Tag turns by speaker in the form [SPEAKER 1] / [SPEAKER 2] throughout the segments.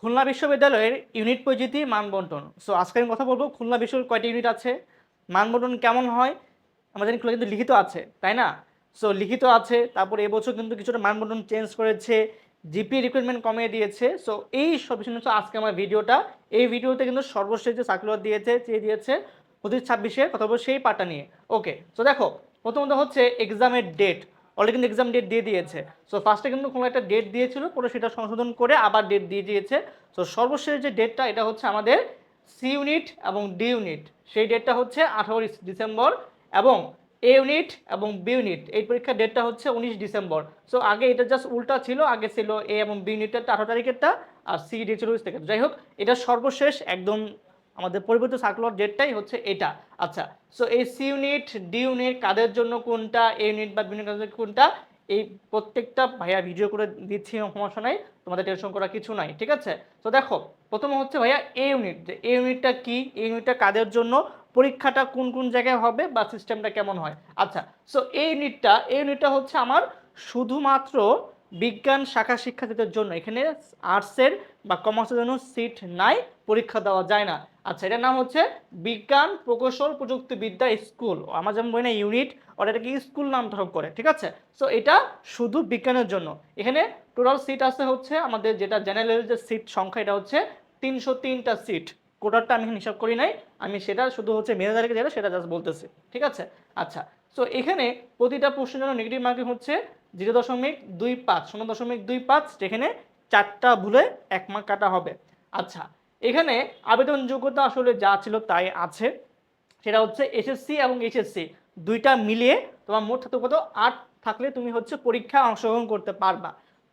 [SPEAKER 1] খুলনা বিশ্ববিদ্যালয়ের ইউনিট পরিচিতি মানবন্টন। সো আজকে আমি কথা বলব, খুলনা বিশ্ববিদ্যালয়ের কয়টি ইউনিট আছে? মানবন্টন কেমন হয়? আমাদের খুলনা কিন্তু লিখিত আছে, তাই না? সো লিখিত আছে, তারপর এবছর কিন্তু কিছুটা মানবন্টন চেঞ্জ করেছে জিপি রিক্রুটমেন্ট কমিয়ে দিয়েছে। সো এই সব বিষয় আসছে আমার ভিডিওটা, এই ভিডিওতে কিন্তু সর্বশেষ যে সার্কুলার দিয়েছে, চেয়ে দিয়েছে পঁচিশ ছাব্বিশে, কথা বলব সেই পার্টটা নিয়ে। ওকে সো দেখো, প্রথমত হচ্ছে এক্সামের ডেট অলরেডি কিন্তু এক্সাম ডেট দিয়ে দিয়েছে। সো ফার্স্টে কিন্তু কোনো একটা ডেট দিয়েছিল, পরে সেটা সংশোধন করে আবার ডেট দিয়ে দিয়েছে। সো সর্বশেষ যে ডেটটা এটা হচ্ছে আমাদের সি ইউনিট এবং ডি ইউনিট সেই ডেটটা হচ্ছে আঠারো ডিসেম্বর এবং এ ইউনিট এবং বি ইউনিট এই পরীক্ষার ডেটটা হচ্ছে উনিশ ডিসেম্বর। সো আগে এটা জাস্ট উল্টা ছিল, আগে ছিল এ এবং বি ইউনিটেরটা আঠারো তারিখেরটা, আর সি ডি ছিল উনিশ তারিখের যাই হোক, এটা সর্বশেষ, একদম আমাদের পরিবর্তিত সার্কুলার ডেটটাই হচ্ছে এটা। আচ্ছা সো এই সি ইউনিট ডি ইউনিট কাদের জন্য কোনটা এ ইউনিট বা বি ইউনিট কাদের কোনটা, এই প্রত্যেকটা ভাইয়া ভিডিও করে দিচ্ছি, সমস্যা নাই, তোমাদের টেনশন করা কিছু নাই, ঠিক আছে? তো দেখো, প্রথমে হচ্ছে ভাইয়া এ ইউনিট যে এ ইউনিটটা কি এই ইউনিটটা কাদের জন্য, পরীক্ষাটা কোন কোন জায়গায় হবে বা সিস্টেমটা কেমন হয়? আচ্ছা সো এই ইউনিটটা এই ইউনিটটা হচ্ছে আমার শুধুমাত্র বিজ্ঞান শাখা শিক্ষার্থীদের জন্য এখানে আর্টসের বা কমার্সের জন্য সিট নাই, পরীক্ষা দেওয়া যায় না। আচ্ছা এটার নাম হচ্ছে বিজ্ঞান প্রকৌশল প্রযুক্তিবিদ্যা স্কুল আমার যেমন বই না ইউনিট ওরা এটাকে স্কুল নাম ধারণ করে, ঠিক আছে? সো এটা শুধু বিজ্ঞানের জন্য। এখানে টোটাল সিট আছে হচ্ছে আমাদের যেটা জেনারেল যে সিট সংখ্যা, এটা হচ্ছে তিনশো তিনটা সিট কোটারটা আমি হিসাব করি নাই, আমি সেটা শুধু হচ্ছে মেধা তারিখে যেটা, সেটা জাস্ট বলতেছি, ঠিক আছে? আচ্ছা সো এখানে প্রতিটা প্রশ্নের জন্য নেগেটিভ মার্কিং হচ্ছে জিরো দশমিক দুই পাঁচ, শূন্য দশমিক দুই পাঁচ, যেখানে চারটা ভুলে এক মার্ক কাটা হবে। আচ্ছা এখানে আবেদন যোগ্যতা আসলে যা ছিল তাই আছে। সেটা হচ্ছে এসএসসি এবং এইচএসসি দুইটা মিলিয়ে তোমার মোট থাকতে কত? আট থাকলে তুমি হচ্ছে পরীক্ষা অংশগ্রহণ করতে পারবা।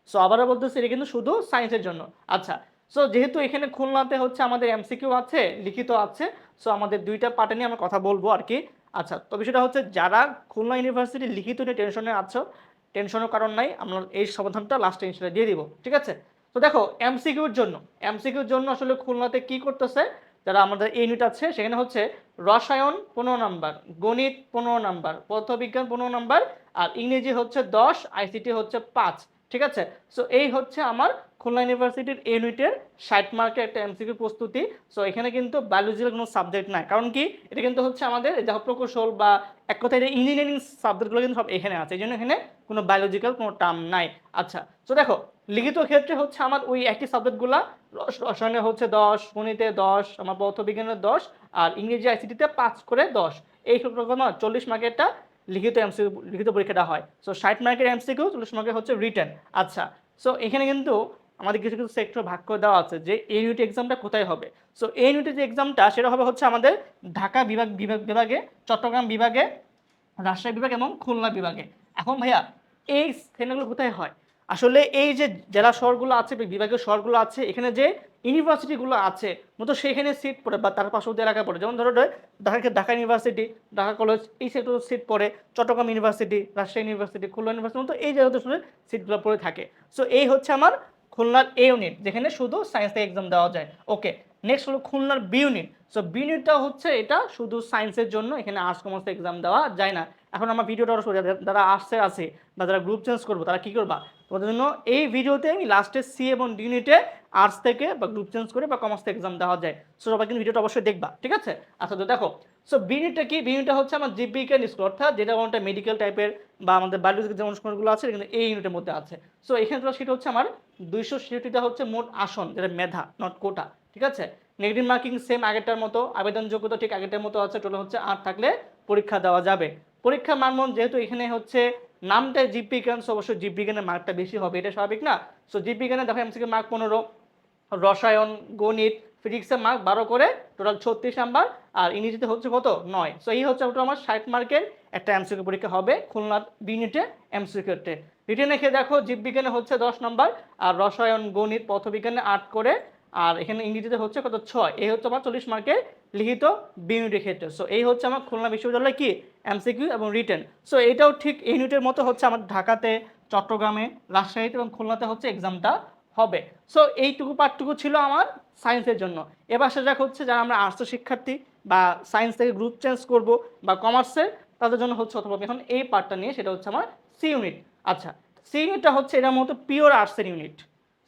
[SPEAKER 1] সো আবারও বলতেছি, এটা কিন্তু শুধু সায়েন্সের জন্য। আচ্ছা সো যেহেতু এখানে খুলনাতে হচ্ছে আমাদের এমসিকিউ আছে, লিখিত আছে সো আমাদের দুইটা পার্টে নিয়ে আমরা কথা বলব আর কি। আচ্ছা তো বিষয়টা হচ্ছে যারা খুলনা ইউনিভার্সিটি লিখিত নিয়ে টেনশনে আছো টেনশনের কারণ নাই, আমরা এই সমাধানটা লাস্টে ইনশাল্লাহ দিয়ে দিব, ঠিক আছে? তো দেখো এমসিকিউর জন্য এমসিকিউর জন্য আসলে খুলনাতে কি করতেছে, যারা আমাদের ইউনিট আছে, সেখানে হচ্ছে রসায়ন পনেরো নাম্বার, গণিত পনেরো নাম্বার, পদার্থবিজ্ঞান পনেরো নাম্বার, আর ইংরেজি হচ্ছে দশ আইসিটি হচ্ছে পাঁচ। ঠিক আছে? সো এই হচ্ছে আমার খুলনা ইউনিভার্সিটির ইউনিটের ষাট মার্কের একটা এমসিকিউ প্রস্তুতি। সো এখানে কিন্তু বায়োলজির কোনো সাবজেক্ট নাই। কারণ কি? এটা কিন্তু হচ্ছে আমাদের যা প্রকৌশল বা এক কথায় ইঞ্জিনিয়ারিং সাবজেক্টগুলো কিন্তু সব এখানে আছে। এই জন্য এখানে কোনো বায়োলজিক্যাল কোনো টার্ম নাই। আচ্ছা তো দেখো, লিখিত ক্ষেত্রে হচ্ছে আমার ওই একই সাবজেক্টগুলো রসায়নে হচ্ছে দশ, গণিতে দশ, আমার পদার্থবিজ্ঞানের দশ, আর ইংরেজি আইসিটিতে পাঁচ করে দশ। এই রকম চল্লিশ মার্কেরটা লিখিত এমসিকিউ লিখিত পরীক্ষাটা হয়। সো ষাট মার্কের এমসিকিউ চল্লিশ মার্কের হচ্ছে রিটার্ন আচ্ছা সো এখানে কিন্তু আমাদের কিছু কিছু সেক্টর ভাগ করে দেওয়া আছে যে এই ইউনিট এক্সামটা কোথায় হবে। সো এই ইউনিটের যে এক্সামটা সেটা হবে হচ্ছে আমাদের ঢাকা বিভাগ বিভাগ, বিভাগে, চট্টগ্রাম বিভাগে, রাজশাহী বিভাগ এবং খুলনা বিভাগে। এখন ভাইয়া, এই সেন্টারগুলো কোথায় হয়? আসলে এই যে জেলা শহরগুলো আছে বিভাগীয় শহরগুলো আছে, এখানে যে ইউনিভার্সিটিগুলো আছে মতো সেখানে সিট পড়ে বা তার পার্শ্ববর্তী এলাকায় পড়ে। যেমন ধরো ঢাকা ঢাকা ইউনিভার্সিটি ঢাকা কলেজ এই সেক্টর সিট পড়ে। Chittagong university Rajshahi university Khulna university মতো এই জায়গাতে শুধু সিটগুলো পড়ে থাকে। সো এই হচ্ছে আমার খুলনার এ ইউনিট যেখানে শুধু সায়েন্স থেকে এক্সাম দেওয়া যায়। ওকে নেক্সট হলো খুলনার বি ইউনিট সো বি ইউনিটটা হচ্ছে এটা শুধু সায়েন্সের জন্য, এখানে আর্টস কমার্স এক্সাম দেওয়া যায় না। এখন আমার ভিডিওটা আরও যারা আর্টসের আছে বা যারা গ্রুপ চেঞ্জ করব, তারা কী করবা? তোমাদের জন্য এই ভিডিওতে আমি লাস্টে সি এবং ডি ইউনিটে আর্টস থেকে বা গ্রুপ চেঞ্জ করে বা কমার্স থেকে এক্সাম দেওয়া যায়। সো সবাই কিন্তু ভিডিওটা অবশ্যই দেখবা, ঠিক আছে? আচ্ছা তো দেখো। সো বি ইউনিটটা কি? বি ইউনিটটা হচ্ছে আমার জীববিজ্ঞান স্কুল অর্থাৎ যেটা মেডিকেল টাইপের বা আমাদের বায়োলজিক্যাল যে অনুষ্ঠানগুলো আছে কিন্তু এই ইউনিটের মধ্যে আছে। সো এখানে তোলা সেটা হচ্ছে আমার দুইশো ছেষট্টিটা হচ্ছে মোট আসন, যেটা মেধা নট কোটা ঠিক আছে? নেগেটিভ মার্কিং সেম আগেরটার মতো আবেদন যোগ্যতা ঠিক আগেরটার মতো আছে টোটাল হচ্ছে আট থাকলে পরীক্ষা দেওয়া যাবে। পরীক্ষা মানমন যেহেতু এখানে হচ্ছে নামটা জীববিজ্ঞান সো অবশ্যই জীববিজ্ঞানের মার্কটা বেশি হবে, এটা স্বাভাবিক না? সো জীববিজ্ঞানে দেখো এমসিকে মার্ক পনেরো, রসায়ন, গণিত ফিজিক্সের মার্ক বারো করে টোটাল ছত্রিশ নাম্বার আর ইংরেজিতে হচ্ছে কত? নয়। সো এই হচ্ছে আমার ষাট মার্কের একটা এমসিকিউ পরীক্ষা হবে, খুলনা বিউনিটে এমসিকিউতে রিটেনে খেয়ে দেখো, জীববিজ্ঞানে হচ্ছে দশ নম্বর আর রসায়ন, গণিত, পথবিজ্ঞানে আট করে, আর এখানে ইংরেজিতে হচ্ছে কত? ছয়। এই হচ্ছে আমার চল্লিশ মার্কের লিখিত বিউনিটের ক্ষেত্রে। সো এই হচ্ছে আমার খুলনা বিশ্ববিদ্যালয় কি? এমসিকিউ এবং রিটেন সো এটাও ঠিক এই ইউনিটের মতো হচ্ছে আমার ঢাকাতে, চট্টগ্রামে, রাজশাহীতে এবং খুলনাতে হচ্ছে এক্সামটা হবে। সো এইটুকু পার্টটুকু ছিল আমার। সায়েন্সের জন্য। এবার সেটা হচ্ছে যারা আমরা আর্টসের শিক্ষার্থী বা সায়েন্স থেকে গ্রুপ চেঞ্জ করব বা কমার্সের তাদের জন্য হচ্ছে অথবা এখন এই পার্টটা নিয়ে সেটা হচ্ছে আমার সি ইউনিট আচ্ছা সি ইউনিটটা হচ্ছে এটার মতো পিওর আর্টসের ইউনিট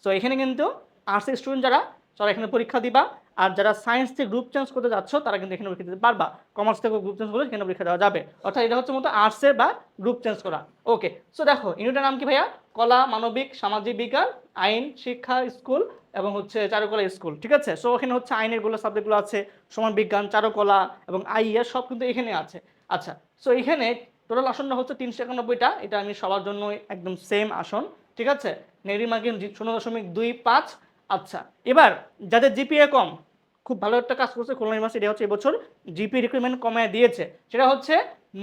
[SPEAKER 1] সো এখানে কিন্তু আর্টসের স্টুডেন্ট যারা যারা এখানে পরীক্ষা দিবা। আর যারা সায়েন্স থেকে গ্রুপ চেঞ্জ করতে যাচ্ছ, তারা কিন্তু এখানে পরীক্ষা দিতে পারবা। কমার্স থেকে গ্রুপ চেঞ্জ করলে এখানে পরীক্ষা দেওয়া যাবে। অর্থাৎ এটা হচ্ছে মতো আর্টসের বা গ্রুপ চেঞ্জ করা। ওকে সো দেখো, ইউনিটের নাম কি ভাইয়া? কলা, মানবিক, সামাজিক বিজ্ঞান, আইন, শিক্ষা স্কুল এবং হচ্ছে চারুকলা স্কুল ঠিক আছে? সো এখানে হচ্ছে আইনেরগুলো সাবজেক্টগুলো আছে সমান বিজ্ঞান, চারুকলা এবং আইএস সব কিন্তু এখানে আছে। আচ্ছা সো এখানে টোটাল আসনটা হচ্ছে তিনশো একানব্বইটা। এটা আমি সবার জন্য একদম সেম আসন, ঠিক আছে? নেগেটিভ মার্কিং শূন্য দশমিক দুই পাঁচ। আচ্ছা এবার যাদের জিপিএ কম খুব ভালো একটা কাজ করছে খুলনা ইউনিভার্সিটি হচ্ছে এবছর জিপি রিক্রুটমেন্ট কমায় দিয়েছে। সেটা হচ্ছে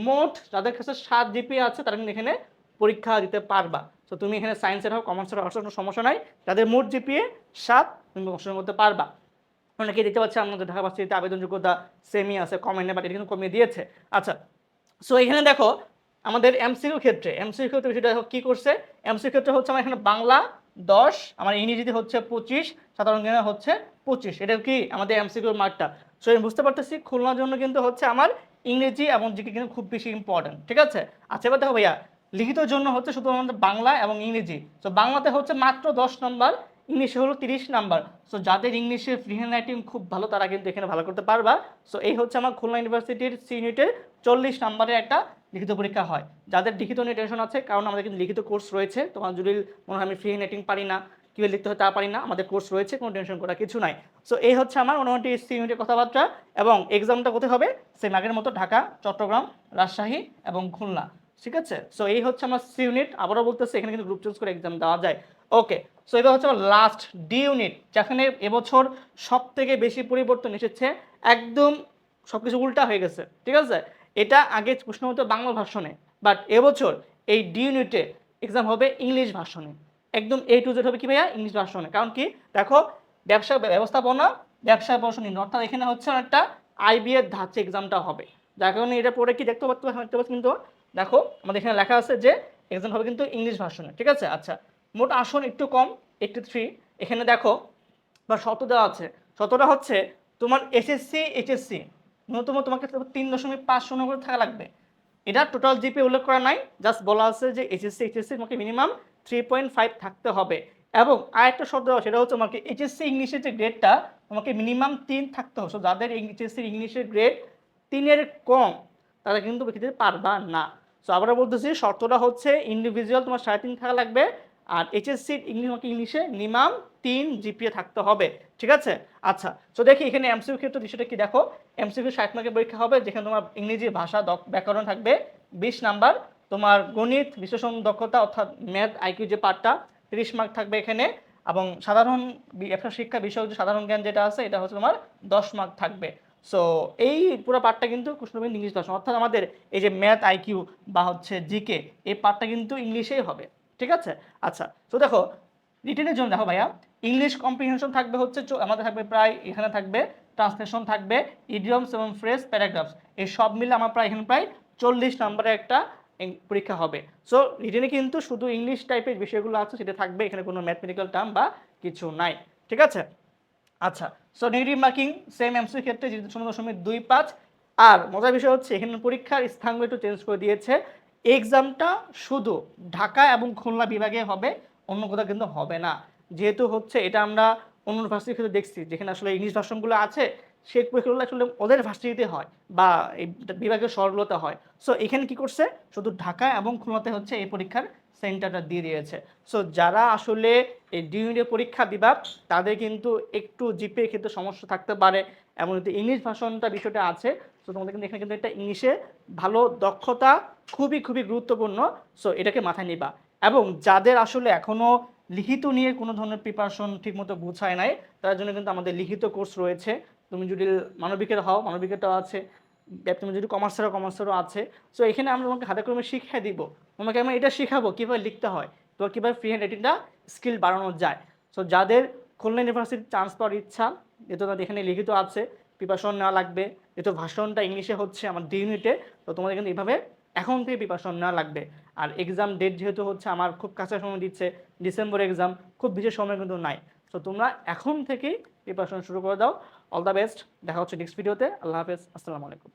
[SPEAKER 1] মোট যাদের কাছে সাত জিপি আছে, তারা কিন্তু এখানে পরীক্ষা দিতে পারবা। তো তুমি এখানে সায়েন্সের হোক কমার্সের হোক কোনো সমস্যা নাই। যাদের মোট জিপিএ সাত, তুমি অংশগ্রহণ করতে পারবা। অনেকে দেখতে পাচ্ছি আমাদের ঢাকা ভার্সিটিতে আবেদন যোগ্যতা সেমি আছে কমেন্টে বাট এটা কিন্তু কমিয়ে দিয়েছে। আচ্ছা সো এখানে দেখো, আমাদের এমসিকিউ ক্ষেত্রে এমসিকিউ ক্ষেত্রে সেটা কী করছে? এমসিকিউ ক্ষেত্রে হচ্ছে আমার এখানে বাংলা দশ, আমার ইংরেজিতে হচ্ছে পঁচিশ, সাধারণ জ্ঞানে হচ্ছে পঁচিশ, এটা কি আমাদের এমসিকিউর মার্কটা সো আমি বুঝতে পারতেছি, খুলনার জন্য কিন্তু হচ্ছে আমার ইংরেজি এবং জিকে কিন্তু খুব বেশি ইম্পর্টেন্ট ঠিক আছে? আচ্ছা এবার দেখো ভাইয়া, লিখিত জন্য হচ্ছে শুধু আমাদের বাংলা এবং ইংরেজি। সো বাংলাতে হচ্ছে মাত্র দশ নম্বর ইংলিশে হলো তিরিশ নাম্বার সো যাদের ইংলিশে ফ্রি হ্যান্ড রাইটিং খুব ভালো, তারা কিন্তু এখানে ভালো করতে পারবা। সো এই হচ্ছে আমার খুলনা ইউনিভার্সিটির সি ইউনিটের চল্লিশ নাম্বারের একটা লিখিত পরীক্ষা হয়। যাদের লিখিত নিয়ে টেনশন আছে, কারণ আমাদের কিন্তু লিখিত কোর্স রয়েছে, তোমার যদি মনে হয় আমি ফ্রি রাইটিং পারি না। কীভাবে লিখতে হয় তা পারি না, আমাদের কোর্স রয়েছে, কোনো টেনশন করা কিছু নাই। সো এই হচ্ছে আমার মোটামুটি সি ইউনিটের কথাবার্তা এবং এক্সামটা কোথায় হবে? সেম আগের মতো ঢাকা, চট্টগ্রাম, রাজশাহী এবং খুলনা, ঠিক আছে? সো এই হচ্ছে আমার সি ইউনিট আবারও বলতেছে, এখানে কিন্তু গ্রুপ চুজ করে এক্সাম দেওয়া যায়। ওকে সো এবার হচ্ছে আমার লাস্ট ডি ইউনিট যেখানে এবছর সব থেকে বেশি পরিবর্তন এসেছে, একদম সব কিছু উল্টা হয়ে গেছে, ঠিক আছে? এটা আগে প্রশ্ন হতো বাংলা ভাষণে বাট এবছর এই ডি ইউনিটে এক্সাম হবে ইংলিশ ভাষণে। একদম এ টু জেড হবে কি ভাইয়া? ইংলিশ ভার্সনে। কারণ কি? দেখো, ব্যবসা, ব্যবস্থাপনা ব্যবসা প্রশাসনিক অর্থাৎ এখানে হচ্ছে একটা আইবি এর ধাঁচে এক্সামটা হবে। যার কারণে এটা পড়ে কি দেখতে পাচ্ছ দেখতে পাচ্ছ কিন্তু, দেখো, আমাদের এখানে লেখা আছে যে এক্সাম হবে কিন্তু ইংলিশ ভাষণে ঠিক আছে? আচ্ছা মোট আসন একটু কম এইটটি থ্রি এখানে দেখো বা শত দেওয়া আছে। শতটা হচ্ছে তোমার এসএসসি এইচএসসি ন্যূনতম তোমাকে তিন দশমিক পাঁচ শূন্য করে থাকা লাগবে। এটা টোটাল জিপি উল্লেখ করা নাই। জাস্ট বলা আছে যে এইচএসসি এইচএসসি তোমাকে মিনিমাম থ্রি পয়েন্ট ফাইভ থাকতে হবে। এবং আরেকটা দেওয়া সেটা হচ্ছে তোমাকে এইচএসসি ইংলিশের যে গ্রেডটা তোমাকে মিনিমাম তিন থাকতে হবে। So, যাদের এইচএসসি ইংলিশের গ্রেড তিনের কম তারা কিন্তু দিতে পারবা না। সো আবারও বলতেছি শর্তটা হচ্ছে ইন্ডিভিজুয়াল তোমার সাড়ে তিন থাকা লাগবে আর এইচএসসি ইংলিশ তোমাকে ইংলিশে মিনিমাম তিন জিপিএ থাকতে হবে। ঠিক আছে? আচ্ছা তো দেখি এখানে এমসিউ ক্ষেত্রে বিষয়টা কি দেখো? এমসিউ ষাট মার্কের পরীক্ষা হবে যেখানে তোমার ইংরেজি ভাষা ব্যাকরণ থাকবে বিশ নাম্বার। তোমার গণিত, বিশ্লেষণ, দক্ষতা অর্থাৎ ম্যাথ আইকিউ যে পার্টটা তিরিশ মার্ক থাকবে এখানে। এবং সাধারণ ব্যবসা শিক্ষা বিষয়ক যে সাধারণ জ্ঞান যেটা আছে, এটা হচ্ছে তোমার দশ মার্ক থাকবে। সো এই পুরো পার্টটা কিন্তু কৃষ্ণবিন্দু ইংলিশ ভাষা অর্থাৎ আমাদের এই যে ম্যাথ আইকিউ বা হচ্ছে জিকে এই পার্টটা কিন্তু ইংলিশেই হবে। ঠিক আছে? আচ্ছা তো দেখো রিটেনের জন্য দেখো ভাইয়া ইংলিশ কম্প্রিহেনশন থাকবে হচ্ছে আমাদের থাকবে প্রায়, এখানে থাকবে ট্রান্সলেশন থাকবে ইডিয়মস এবং ফ্রেস প্যারাগ্রাফস এই সব মিলে আমার প্রায় এখানে প্রায় চল্লিশ নম্বরের একটা পরীক্ষা হবে। সো রিটেনে কিন্তু শুধু ইংলিশ টাইপের বিষয়গুলো আছে, সেটা থাকবে, এখানে কোনো ম্যাথমেটিক্যাল টার্ম বা কিছু নাই। ঠিক আছে? আচ্ছা so negative marking same MC ক্ষেত্রে শূন্য দশমিক দুই পাঁচ, আর মজার বিষয় হচ্ছে, এখানে পরীক্ষার স্থানগুলো একটু চেঞ্জ করে দিয়েছে। এক্সামটা শুধু ঢাকা এবং খুলনা বিভাগে হবে, অন্য কোথাও কিন্তু হবে না। যেহেতু হচ্ছে, এটা আমরা অন্য ভার্সিটির ক্ষেত্রে দেখছি, যেখানে আসলে ইংলিশ ভার্সনগুলো আছে সেই পরীক্ষাগুলো আসলে ওদের ভার্সিটিতে হয় বা এই বিভাগের শহরগুলোতে হয়। সো এখানে কি করছে? শুধু ঢাকা এবং খুলনাতে হচ্ছে এই পরীক্ষার সেন্টারটা দিয়ে দিয়েছে। সো যারা আসলে এই ডিউনিটের পরীক্ষা দিবা তাদের কিন্তু একটু জিপে ক্ষেত্রে সমস্যা থাকতে পারে। এমন ইংলিশ ভাষণটা বিষয়টা আছে সো তোমাদের কিন্তু এখানে কিন্তু একটা ইংলিশে ভালো দক্ষতা খুবই খুবই গুরুত্বপূর্ণ। সো এটাকে মাথায় নিবা। এবং যাদের আসলে এখনও লিখিত নিয়ে কোনো ধরনের প্রিপারেশন ঠিকমতো বোঝায় নাই, তার জন্য কিন্তু আমাদের লিখিত কোর্স রয়েছে। তুমি যদি মানবিকের হও মানবিকেরটাও আছে তুমি যদি কমার্সেরও কমার্সেরও আছে। সো এখানে আমরা তোমাকে হাতে কলমে শিখিয়ে দিব। তোমাকে আমরা এটা শেখাবো, কীভাবে লিখতে হয়। তো কীভাবে ফ্রি হ্যান্ড রাইটিংটা স্কিল বাড়ানো যায়। সো যাদের খুলনা ইউনিভার্সিটির চান্স পাওয়ার ইচ্ছা যেহেতু তাদের এখানে লিখিত আছে প্রিপারেশন নেওয়া লাগবে। যেহেতু ভাষণটা ইংলিশে হচ্ছে আমার ডি ইউনিটে তো তোমাদের কিন্তু এইভাবে এখন থেকে প্রিপারেশন নেওয়া লাগবে। আর এক্সাম ডেট যেহেতু হচ্ছে, আমার খুব কাছে সময় দিচ্ছে ডিসেম্বর এক্সাম খুব বিশেষ সময় কিন্তু নাই। তো তোমরা এখন থেকেই প্রিপারেশন শুরু করে দাও। অল দ্য বেস্ট দেখা হচ্ছে নেক্সট ভিডিওতে আল্লাহ হাফেজ। আসসালামু আলাইকুম।